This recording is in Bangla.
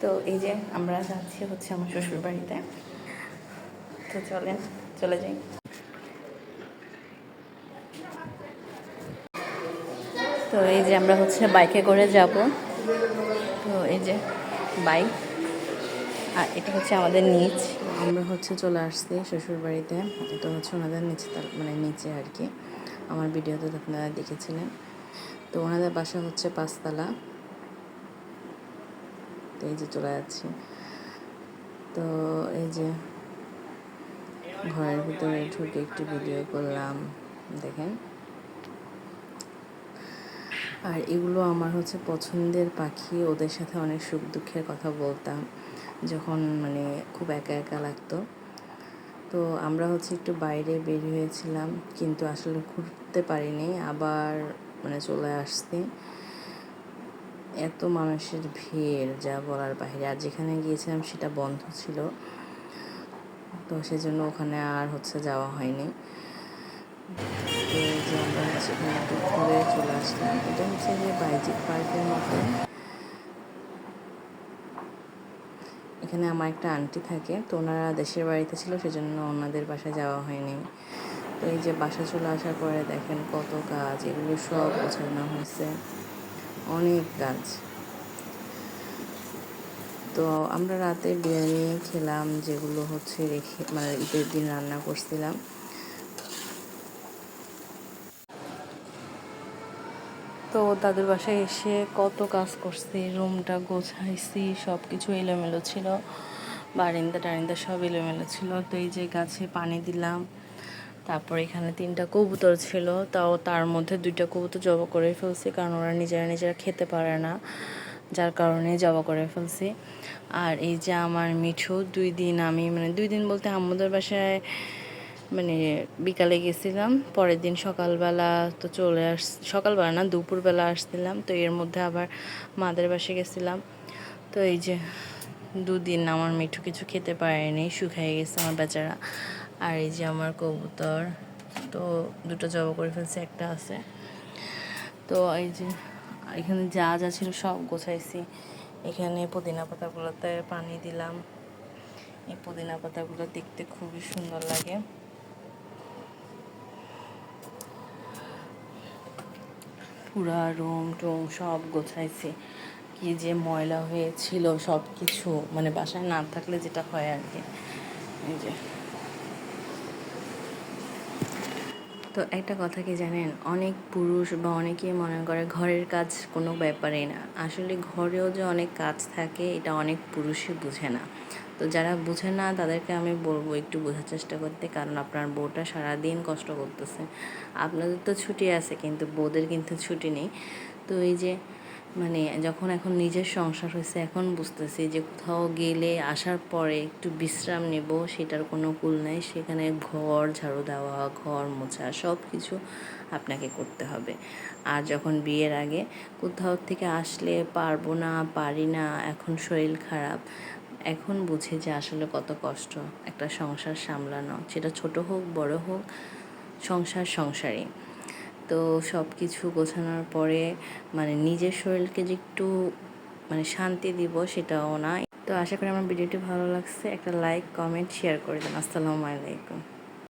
তো এই যে আমরা যাচ্ছি হচ্ছে আমার শ্বশুর বাড়িতে তো চলেন, চলে যাই। তো এই যে আমরা হচ্ছে বাইকে করে যাব। তো এই যে বাইক, আর এটা হচ্ছে আমাদের নিচ। আমরা হচ্ছে চলে আসছি শ্বশুর বাড়িতে এটা হচ্ছে ওনাদের নিচে মানে নিচে আর কি। আমার ভিডিওতে আপনারা দেখেছিলেন। তো ওনাদের বাসা হচ্ছে পাঁচতলা। তো এই যে চলে যাচ্ছি। তো এই যে ঘরের ভিতরে ঢুকে একটু ভিডিও করলাম, দেখেন। আর এগুলো আমার হচ্ছে পছন্দের পাখি, ওদের সাথে অনেক সুখ দুঃখের কথা বলতাম, যখন মানে খুব একা একা লাগতো। তো আমরা হচ্ছে একটু বাইরে বের হয়েছিলাম, কিন্তু আসলে ঘুরতে পারিনি, আবার মানে চলে আসছি। এত মানুষের ভিড়, যা বলার বাইরে আর যেখানে গিয়েছিলাম সেটা বন্ধ ছিল। তো সেজন্য ওখানে আর হচ্ছে যাওয়া হয়নি। তো যে আমরা এখানে একটু ঘুরে চলে আসলাম। এটা হচ্ছে যে বাইজিক পার্কের মতো। এখানে আমার একটা আন্টি থাকে, তো ওনারা দেশের বাড়িতে ছিল, সেজন্য ওনাদের বাসায় যাওয়া হয়নি। তো এই যে বাসা চলে আসার পরে দেখেন কত কাজ, এগুলো সব গোছানো হয়েছে। অনেক গাছ তো আমরা রাতে বিরিয়ানি খেলাম, যেগুলো হচ্ছে রেখে মানে ঈদের দিন রান্না করছিলাম। তো দাদুর বাসায় এসে কত কাজ করছি, রুমটা গোছাইছি সব কিছু এলোমেলো ছিল। বারিন্দা টারিন্দা সব এলোমেলো ছিল। তো এই যে গাছে পানি দিলাম। তারপর এখানে তিনটা কবুতর ছিল, তাও তার মধ্যে দুইটা কবুতর জবা করে ফেলছি, কারণ ওরা নিজেরা নিজেরা খেতে পারে না, যার কারণে জবা করে ফেলছি। আর এই যে আমার মিঠু, দুই দিন আমি মানে দুই দিন বলতে আমাদের বাসায় মানে বিকালে গেছিলাম, পরের দিন সকালবেলা তো চলে আস, সকালবেলা না, দুপুরবেলা আসছিলাম, তো এর মধ্যে আবার মাদের বাসে গেছিলাম। তো এই যে দুদিন আমার মিঠু কিছু খেতে পারেনি শুকাই গেছে আমার বেচারা। আর এই যে আমার কবুতর, তো দুটো জবা করে ফেলছে, একটা আছে। তো এই যে এখানে যা যা ছিল সব গোছাইছি। এখানে পুদিনা পাতাগুলোতে পানি দিলাম। এই পুদিনা পাতাগুলো দেখতে খুবই সুন্দর লাগে। পুরা রুম টুম সব গোছাইছি। কি যে ময়লা হয়েছিল সব কিছু মানে বাসায় না থাকলে যেটা হয় আর কি। এই যে। তো একটা কথা কি জানেন? অনেক পুরুষ বা অনেকেই মনে করে ঘরের কাজ কোনো ব্যাপারই না। আসলে ঘরেও যে অনেক কাজ থাকে, এটা অনেক পুরুষই বুঝে না। তো যারা বুঝে না, তাদেরকে আমি বলব একটু বোঝার চেষ্টা করতে, কারণ আপনার বউটা সারাদিন কষ্ট করতেছে। আপনাদের তো ছুটি আছে, কিন্তু বউদের কিন্তু ছুটি নেই। তো এই যে মানে যখন এখন নিজের সংসার হয়েছে, এখন বুঝতেছি যে কোথাও গেলে আসার পরে একটু বিশ্রাম নেব, সেটার কোনো কুল নাই। সেখানে ঘর ঝাড়ু দেওয়া, ঘর মোছা সব কিছু আপনাকে করতে হবে। আর যখন বিয়ের আগে কোথাও থেকে আসলে পারব না, পারি না, এখন শরীর খারাপ, এখন বুঝে যে আসলে কত কষ্ট একটা সংসার সামলানো। সেটা ছোট হোক, বড় হোক, সংসার সংসারই। তো সব কিছু গোছানোর পরে মানে নিজের শরীরকে যে একটু মানে শান্তি দিব সেটাও নাই তো আশা করি আমার ভিডিওটি ভালো লাগছে। একটা লাইক কমেন্ট শেয়ার করে দেন। আসসালামু আলাইকুম।